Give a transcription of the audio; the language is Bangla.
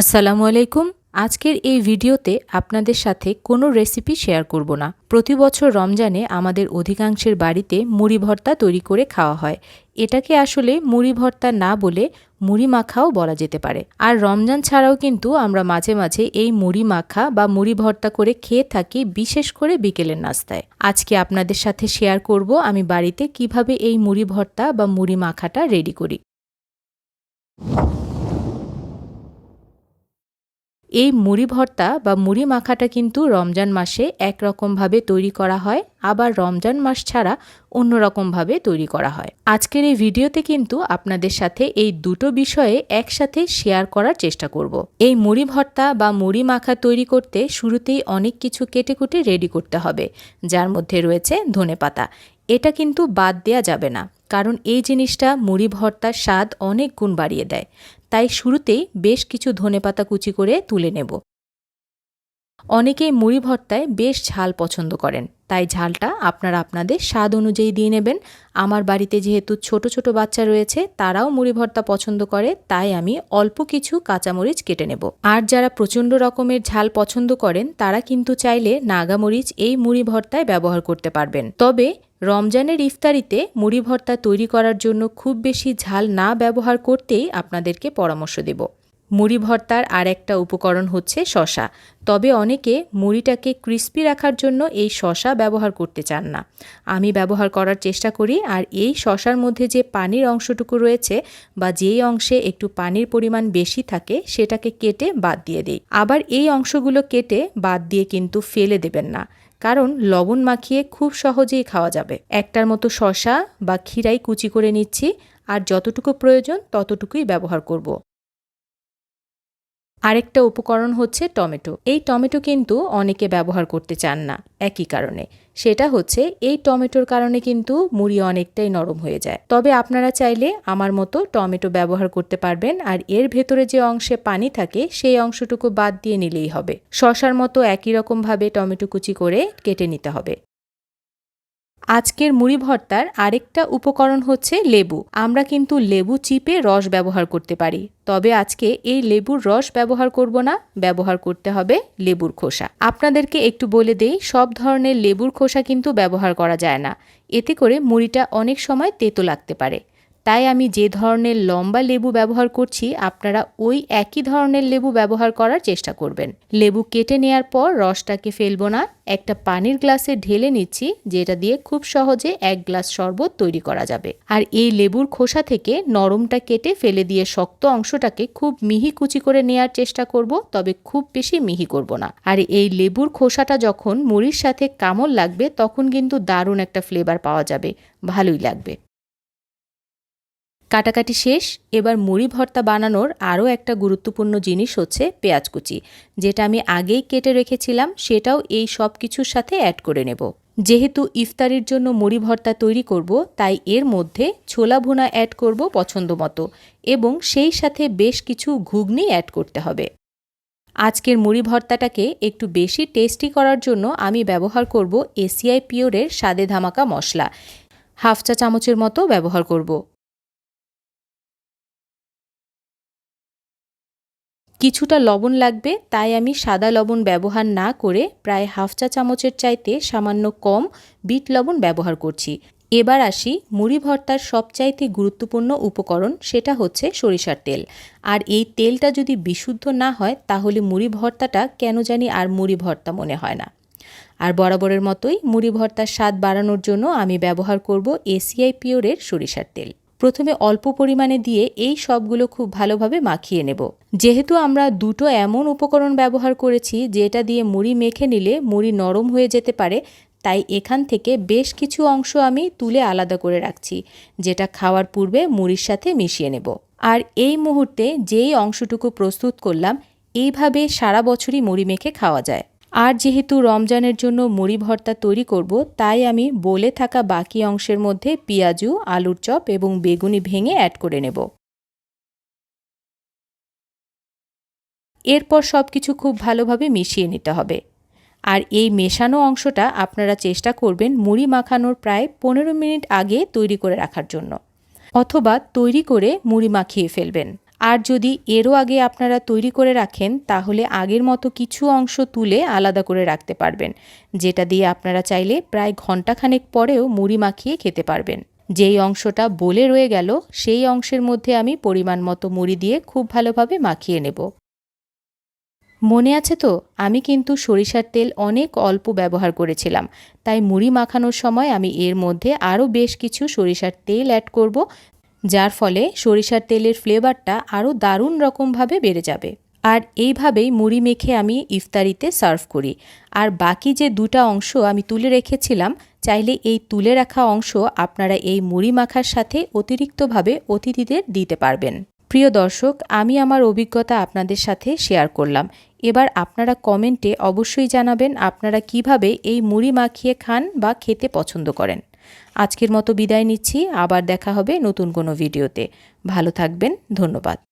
আসসালামু আলাইকুম। আজকের এই ভিডিওতে আপনাদের সাথে কোনো রেসিপি শেয়ার করব না। প্রতি বছর রমজানে আমাদের অধিকাংশের বাড়িতে মুড়ি ভর্তা তৈরি করে খাওয়া হয়। এটাকে আসলে মুড়ি ভর্তা না বলে মুড়ি মাখাও বলা যেতে পারে। আর রমজান ছাড়াও কিন্তু আমরা মাঝে মাঝে এই মুড়ি মাখা বা মুড়ি ভর্তা করে খেয়ে থাকি বিশেষ করে বিকেলের নাস্তায়। আজকে আপনাদের সাথে শেয়ার করব আমি বাড়িতে কীভাবে এই মুড়ি ভর্তা বা মুড়ি মাখাটা রেডি করি। এই মুড়ি ভর্তা বা মুড়ি মাখাটা কিন্তু রমজান মাসে একরকমভাবে তৈরি করা হয়। আবার রমজান মাস ছাড়া অন্যরকমভাবে তৈরি করা হয়। আজকের এই ভিডিওতে কিন্তু আপনাদের সাথে এই দুটো বিষয়ে একসাথে শেয়ার করার চেষ্টা করব। এই মুড়ি ভর্তা বা মুড়ি মাখা তৈরি করতে শুরুতেই অনেক কিছু কেটে কুটে রেডি করতে হবে, যার মধ্যে রয়েছে ধনে পাতা। এটা কিন্তু বাদ দেয়া যাবে না, কারণ এই জিনিসটা মুড়ি ভর্তার স্বাদ অনেক গুণ বাড়িয়ে দেয়। তাই শুরুতেই বেশ কিছু ধনেপাতা কুচি করে তুলে নেব। অনেকেই মুড়ি ভর্তায় বেশ ঝাল পছন্দ করেন। তাই ঝালটা আপনারা আপনাদের স্বাদ অনুযায়ী দিয়ে নেবেন। আমার বাড়িতে যেহেতু ছোট ছোট বাচ্চা রয়েছে, তারাও মুড়ি ভর্তা পছন্দ করে, তাই আমি অল্প কিছু কাঁচামরিচ কেটে নেব। আর যারা প্রচণ্ড রকমের ঝাল পছন্দ করেন, তারা কিন্তু চাইলে নাগামরিচ এই মুড়ি ভর্তায় ব্যবহার করতে পারবেন। তবে রমজানের ইফতারিতে মুড়ি ভর্তা তৈরি করার জন্য খুব বেশি ঝাল না ব্যবহার করতেই আপনাদেরকে পরামর্শ দেব। মুড়ি ভর্তার আর একটা উপকরণ হচ্ছে শশা। তবে অনেকে মুড়িটাকে ক্রিস্পি রাখার জন্য এই শশা ব্যবহার করতে চান না। আমি ব্যবহার করার চেষ্টা করি আর এই শশার মধ্যে যে পানির অংশটুকু রয়েছে বা যেই অংশে একটু পানির পরিমাণ বেশি থাকে সেটাকে কেটে বাদ দিয়ে দিই। আবার এই অংশগুলো কেটে বাদ দিয়ে কিন্তু ফেলে দেবেন না, কারণ লবণ মাখিয়ে খুব সহজেই খাওয়া যাবে। একটার মতো শশা বা ক্ষীরাই কুচি করে নিচ্ছি আর যতটুকু প্রয়োজন ততটুকুই ব্যবহার করব। আরেকটা উপকরণ হচ্ছে টমেটো। এই টমেটো কিন্তু অনেকে ব্যবহার করতে চান না, একই কারণে। সেটা হচ্ছে, এই টমেটোর কারণে কিন্তু মুড়ি অনেকটাই নরম হয়ে যায়। তবে আপনারা চাইলে আমার মতো টমেটো ব্যবহার করতে পারবেন, আর এর ভেতরে যে অংশে পানি থাকে, সেই অংশটুকু বাদ দিয়ে নিলেই হবে। শশার মতো একই রকমভাবে টমেটো কুচি করে কেটে নিতে হবে। আজকের মুড়ি ভর্তার আরেকটা উপকরণ হচ্ছে লেবু। আমরা কিন্তু লেবু চিপে রস ব্যবহার করতে পারি। তবে আজকে এই লেবুর রস ব্যবহার করব না, ব্যবহার করতে হবে লেবুর খোসা। আপনাদেরকে একটু বলে দেই, সব ধরনের লেবুর খোসা কিন্তু ব্যবহার করা যায় না। এতে করে মুড়িটা অনেক সময় তেতো লাগতে পারে। তাই আমি যে ধরনের লম্বা লেবু ব্যবহার করছি, আপনারা ওই একই ধরনের লেবু ব্যবহার করার চেষ্টা করবেন। লেবু কেটে নেওয়ার পর রসটাকে ফেলব না। একটা পানির গ্লাসে ঢেলে নিচ্ছি, যেটা দিয়ে খুব সহজে এক গ্লাস শরবত তৈরি করা যাবে। আর এই লেবুর খোসা থেকে নরমটা কেটে ফেলে দিয়ে শক্ত অংশটাকে খুব মিহি কুচি করে নেওয়ার চেষ্টা করব, তবে খুব বেশি মিহি করব না। আর এই লেবুর খোসাটা যখন মুড়ির সাথে কামড় লাগবে, তখন কিন্তু দারুণ একটা ফ্লেভার পাওয়া যাবে। ভালোই লাগবে। কাটাকাটি শেষ, এবার মুড়ি ভর্তা বানানোর আরও একটা গুরুত্বপূর্ণ জিনিস হচ্ছে পেঁয়াজ কুচি। যেটা আমি আগেই কেটে রেখেছিলাম, সেটাও এই সব কিছুর সাথে অ্যাড করে নেব। যেহেতু ইফতারির জন্য মুড়ি ভর্তা তৈরি করব, তাই এর মধ্যে ছোলা ভুনা অ্যাড করব পছন্দ মতো এবং সেই সাথে বেশ কিছু ঘুগনি অ্যাড করতে হবে। আজকের মুড়ি ভর্তাটাকে একটু বেশি টেস্টি করার জন্য আমি ব্যবহার করব এসিআই পিওরের স্বাদে ধামাকা মশলা। হাফ চা চামচের মতো ব্যবহার করব। কিছুটা লবণ লাগবে, তাই আমি সাদা লবণ ব্যবহার না করে প্রায় হাফ চা চামচের চাইতে সামান্য কম বিট লবণ ব্যবহার করছি। এবার আসি মুড়ি ভর্তার সবচাইতে গুরুত্বপূর্ণ উপকরণ, সেটা হচ্ছে সরিষার তেল। আর এই তেলটা যদি বিশুদ্ধ না হয়, তাহলে মুড়ি ভর্তাটা কেন জানি আর মুড়ি ভর্তা মনে হয় না। আর বরাবরের মতোই মুড়ি ভর্তার স্বাদ বাড়ানোর জন্য আমি ব্যবহার করব এসিআই পিওরের সরিষার তেল। প্রথমে অল্প পরিমাণে দিয়ে এই সবগুলো খুব ভালোভাবে মাখিয়ে নেব। যেহেতু আমরা দুটো এমন উপকরণ ব্যবহার করেছি, যেটা দিয়ে মুড়ি মেখে নিলে মুড়ি নরম হয়ে যেতে পারে, তাই এখান থেকে বেশ কিছু অংশ আমি তুলে আলাদা করে রাখছি, যেটা খাওয়ার পূর্বে মুড়ির সাথে মিশিয়ে নেব। আর এই মুহূর্তে যেই অংশটুকু প্রস্তুত করলাম, এইভাবে সারা বছরই মুড়ি মেখে খাওয়া যায়। আর যেহেতু রমজানের জন্য মুড়ি ভর্তা তৈরি করব, তাই আমি বলে থাকা বাকি অংশের মধ্যে পেঁয়াজু, আলুর চপ এবং বেগুনি ভেঙে অ্যাড করে নেব। এরপর সব কিছু খুব ভালোভাবে মিশিয়ে নিতে হবে। আর এই মেশানো অংশটা আপনারা চেষ্টা করবেন মুড়ি মাখানোর প্রায় পনেরো মিনিট আগে তৈরি করে রাখার জন্য, অথবা তৈরি করে মুড়ি মাখিয়ে ফেলবেন। আর যদি এরও আগে আপনারা তৈরি করে রাখেন, তাহলে আগের মতো কিছু অংশ তুলে আলাদা করে রাখতে পারবেন, যেটা দিয়ে আপনারা চাইলে প্রায় ঘন্টাখানেক পরেও মুড়ি মাখিয়ে খেতে পারবেন। যেই অংশটা বলে রয়ে গেল, সেই অংশের মধ্যে আমি পরিমাণ মতো মুড়ি দিয়ে খুব ভালোভাবে মাখিয়ে নেব। মনে আছে তো, আমি কিন্তু সরিষার তেল অনেক অল্প ব্যবহার করেছিলাম, তাই মুড়ি মাখানোর সময় আমি এর মধ্যে আরও বেশ কিছু সরিষার তেল অ্যাড করব যার ফলে সরিষার তেলের ফ্লেভারটা আরও দারুণ রকমভাবে বেড়ে যাবে। আর এইভাবেই মুড়ি মেখে আমি ইফতারিতে সার্ভ করি। আর বাকি যে দুটা অংশ আমি তুলে রেখেছিলাম, চাইলে এই তুলে রাখা অংশ আপনারা এই মুড়ি মাখার সাথে অতিরিক্তভাবে অতিথিদের দিতে পারবেন। প্রিয় দর্শক, আমি আমার অভিজ্ঞতা আপনাদের সাথে শেয়ার করলাম। এবার আপনারা কমেন্টে অবশ্যই জানাবেন আপনারা কীভাবে এই মুড়ি মাখিয়ে খান বা খেতে পছন্দ করেন। আজকের মতো বিদায় নিচ্ছি আবার দেখা হবে নতুন কোনো ভিডিওতে। ভালো থাকবেন ধন্যবাদ।